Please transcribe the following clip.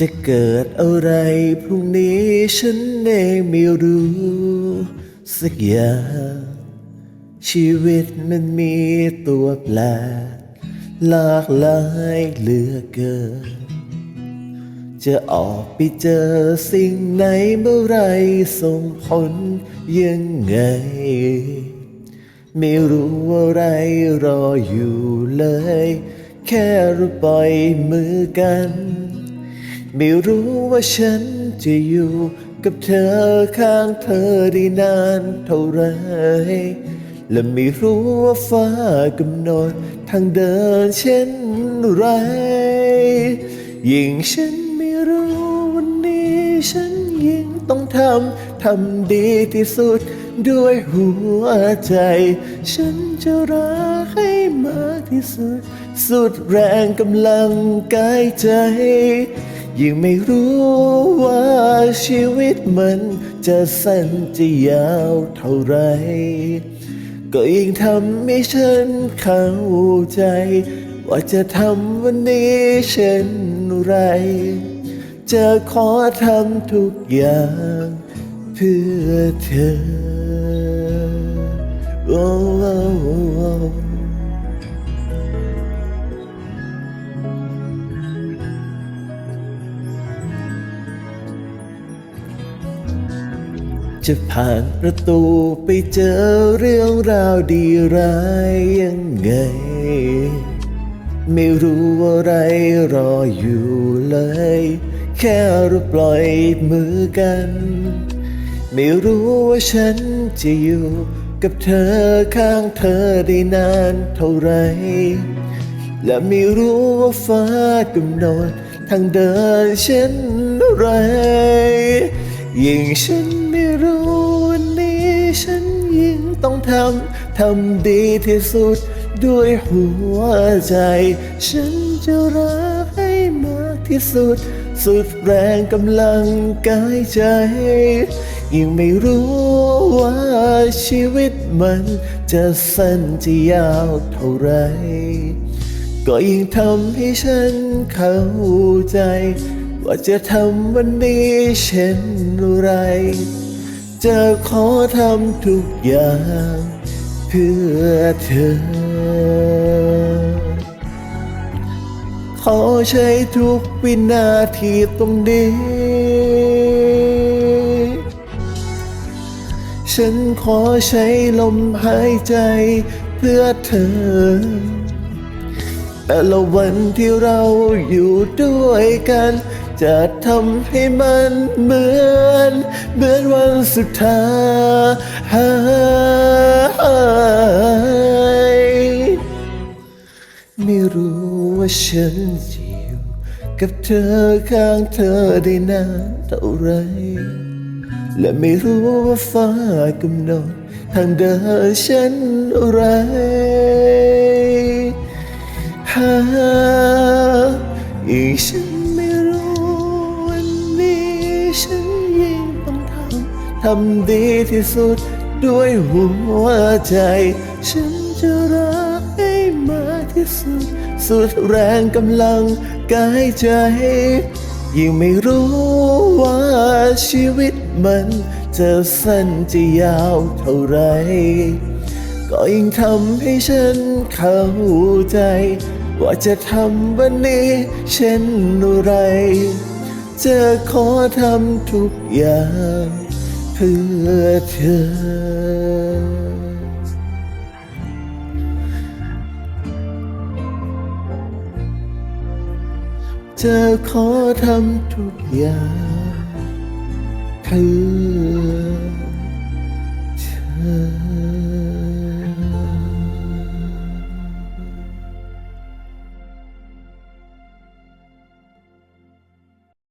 จะเกิดอะไรพรุ่งนี้ฉันเองไม่รู้สักอย่างชีวิตมันมีตัวแปลกหลากหลายเหลือเกิน จะออกไปเจอสิ่งไหนเมื่อไรส่งผลยังไง ไม่รู้อะไรรออยู่เลย แค่เราปล่อยมือกัน ไม่รู้ว่าฉันจะอยู่กับเธอข้างเธอได้นานเท่าไร และไม่รู้ว่าฟ้ากำหนดทางเดินเช่นไร ยิ่งฉันไม่รู้วันนี้ฉันยิ่งต้องทำ ทำดีที่สุดด้วยหัวใจ ฉันจะรักให้มากที่สุด สุดแรงกำลังกายใจ ยิ่งไม่รู้ว่าชีวิตมันจะสั้นจะยาวเท่าไร ก็ยิ่งทำให้ฉันเข้าใจ ว่าจะทำวันนี้เช่นไร จะขอทำทุกอย่างเพื่อเธอโอ้โจะผ่านประตูไปเจอเรื่องราวดีร้ายยังไง ไม่รู้อะไรรออยู่เลย แค่ราปล่อยมือกัน ไม่รู้ว่าฉันจะอยู่กับเธอข้างเธอได้นานเท่าไหรและไม่รู้ว่าฟ้ากำหนดทางเดินเช่นไรยิ่งฉันไม่รู้ ต้องทำ ทำดีที่สุด ด้วยหัวใจ ฉันจะรักให้มากที่สุด สุดแรงกำลังกายใจยิ่งไม่รู้ว่าชีวิตมัน จะสั้นจะยาวเท่าไร ก็ยิ่งทำให้ฉันเข้าใจ ว่าจะทำวันนี้เช่นไร จะขอทำทุกอย่างเพื่อเธอ ขอใช้ทุกวินาทีตรงนี้ ฉันขอใช้ลมหายใจเพื่อเธอ แต่ละวันที่เราอยู่ด้วยกัน จะทำให้มันเหมือน เหมือนวันสุดท้ายไม่รู้ว่าฉันจะอยู่กับเธอข้างเธอได้นานเท่าไร และไม่รู้ว่าฟ้ากำหนดทางเดินฉันอะไร หาอีกฉันไม่รู้วันนี้ฉันยิ่งต้องทำ ทำดีที่สุดด้วยหัวใจ ฉันจะรักให้มากที่สุด สุดแรงกำลังกายใจ ยิ่งไม่รู้ว่าชีวิตมันจะสั้นจะยาวเท่าไร ก็ยิ่งทำให้ฉันเข้าใจ ว่าจะทำวันนี้เช่นไร จะขอทำทุกอย่าง เพื่อเธอ จะขอทำทุกอย่างเพื่อเธอ